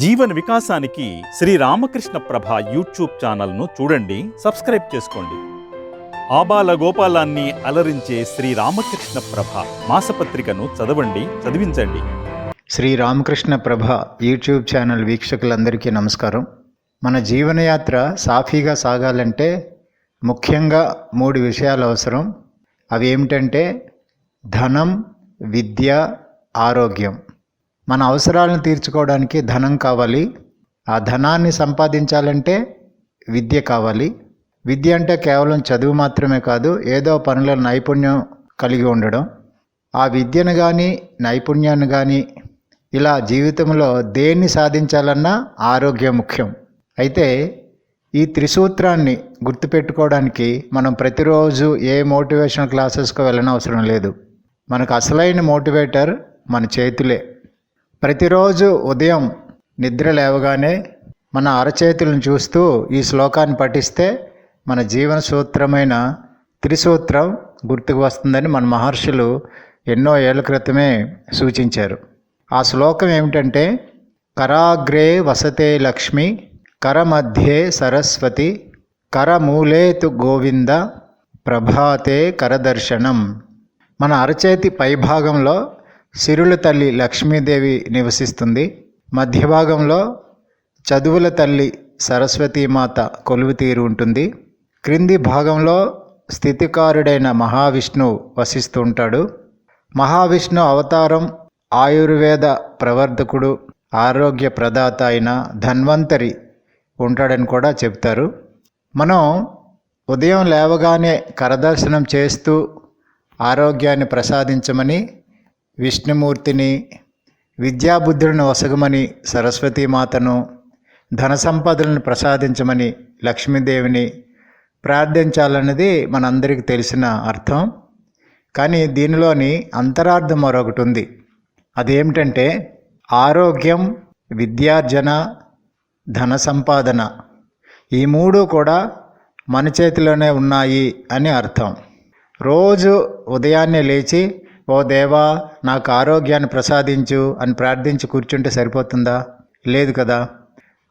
జీవన వికాసానికి శ్రీ రామకృష్ణ ప్రభ యూట్యూబ్ ఛానల్ను చూడండి సబ్స్క్రైబ్ చేసుకోండి. ఆబాల గోపాలాన్ని అలరించే శ్రీ రామకృష్ణ ప్రభ మాసపత్రికను చదవండి చదివించండి. శ్రీ రామకృష్ణ ప్రభ యూట్యూబ్ ఛానల్ వీక్షకులందరికీ నమస్కారం. మన జీవనయాత్ర సాఫీగా సాగాలంటే ముఖ్యంగా మూడు విషయాలు అవసరం. అవి ఏమిటంటే ధనం విద్య ఆరోగ్యం. మన అవసరాలను తీర్చుకోవడానికి ధనం కావాలి. ఆ ధనాన్ని సంపాదించాలంటే విద్య కావాలి. విద్య అంటే కేవలం చదువు మాత్రమే కాదు ఏదో పనుల నైపుణ్యం కలిగి ఉండడం. ఆ విద్యను కానీ నైపుణ్యాన్ని కానీ ఇలా జీవితంలో దేన్ని సాధించాలన్నా ఆరోగ్యం ముఖ్యం. అయితే ఈ త్రిసూత్రాన్ని గుర్తుపెట్టుకోవడానికి మనం ప్రతిరోజు ఏ మోటివేషనల్ క్లాసెస్కి వెళ్ళనవసరం లేదు. మనకు అసలైన మోటివేటర్ మన చేతులే. ప్రతిరోజు ఉదయం నిద్ర లేవగానే మన అరచేతులను చూస్తూ ఈ శ్లోకాన్ని పఠిస్తే మన జీవన సూత్రమైన త్రిసూత్రం గుర్తుకు వస్తుందని మన మహర్షులు ఎన్నో ఏళ్ళ క్రితమే సూచించారు. ఆ శ్లోకం ఏమిటంటే కరాగ్రే వసతే లక్ష్మి కరమధ్యే సరస్వతి కరమూలే తు గోవింద ప్రభాతే కరదర్శనం. మన అరచేతి పైభాగంలో సిరుల తల్లి లక్ష్మీదేవి నివసిస్తుంది. మధ్య భాగంలో చదువుల తల్లి సరస్వతీమాత కొలువు తీరు ఉంటుంది. క్రింది భాగంలో స్థితికారుడైన మహావిష్ణువు వసిస్తూ ఉంటాడు. మహావిష్ణు అవతారం ఆయుర్వేద ప్రవర్తకుడు ఆరోగ్య ప్రదాత అయిన ధన్వంతరి ఉంటాడని కూడా చెప్తారు మనం ఉదయం లేవగానే కరదర్శనం చేస్తూ ఆరోగ్యాన్ని ప్రసాదించమని విష్ణుమూర్తిని విద్యాబుద్ధులను వసగమని సరస్వతీమాతను ధన సంపదలను ప్రసాదించమని లక్ష్మీదేవిని ప్రార్థించాలన్నది మనందరికీ తెలిసిన అర్థం. కానీ దీనిలోని అంతరార్థం మరొకటి ఉంది. అదేమిటంటే ఆరోగ్యం విద్యార్జన ధన సంపాదన ఈ మూడు కూడా మన చేతిలోనే ఉన్నాయి అని అర్థం. రోజు ఉదయాన్నే లేచి ఓ దేవా నాకు ఆరోగ్యాన్ని ప్రసాదించు అని ప్రార్థించి కూర్చుంటే సరిపోతుందా? లేదు కదా.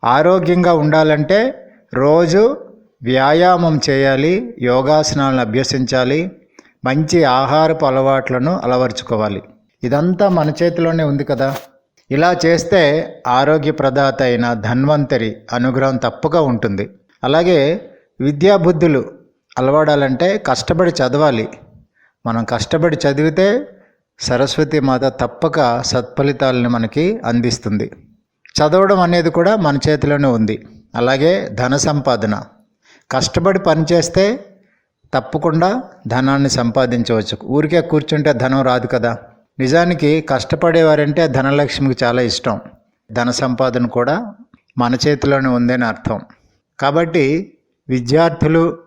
ఆరోగ్యంగా ఉండాలంటే రోజు వ్యాయామం చేయాలి యోగాసనాలను అభ్యసించాలి మంచి ఆహారపు అలవాట్లను అలవర్చుకోవాలి. ఇదంతా మన చేతిలోనే ఉంది కదా. ఇలా చేస్తే ఆరోగ్య ప్రదాత అయిన ధన్వంతరి అనుగ్రహం తప్పుగా ఉంటుంది. అలాగే విద్యాబుద్ధులు అలవాడాలంటే కష్టపడి చదవాలి. మనం కష్టపడి చదివితే సరస్వతి మాత తప్పక సత్ఫలితాలను మనకి అందిస్తుంది. చదవడం అనేది కూడా మన చేతిలోనే ఉంది. అలాగే ధన సంపాదన. కష్టపడి పనిచేస్తే తప్పకుండా ధనాన్ని సంపాదించవచ్చు. ఊరికే కూర్చుంటే ధనం రాదు కదా. నిజానికి కష్టపడేవారంటే ధనలక్ష్మికి చాలా ఇష్టం. ధన సంపాదన కూడా మన చేతిలోనే ఉందని అర్థం. కాబట్టి విద్యార్థులు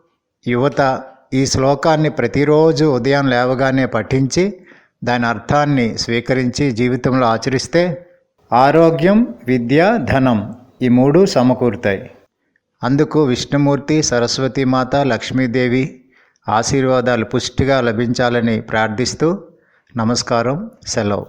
యువత ఈ శ్లోకాన్ని ప్రతిరోజు ఉదయం లేవగానే పఠించి దాని అర్థాన్ని స్వీకరించి జీవితంలో ఆచరిస్తే ఆరోగ్యం విద్య ధనం ఈ మూడు సమకూరుతాయి. అందుకు విష్ణుమూర్తి సరస్వతీమాత లక్ష్మీదేవి ఆశీర్వాదాలు పుష్టిగా లభించాలని ప్రార్థిస్తూ నమస్కారం సెలవు.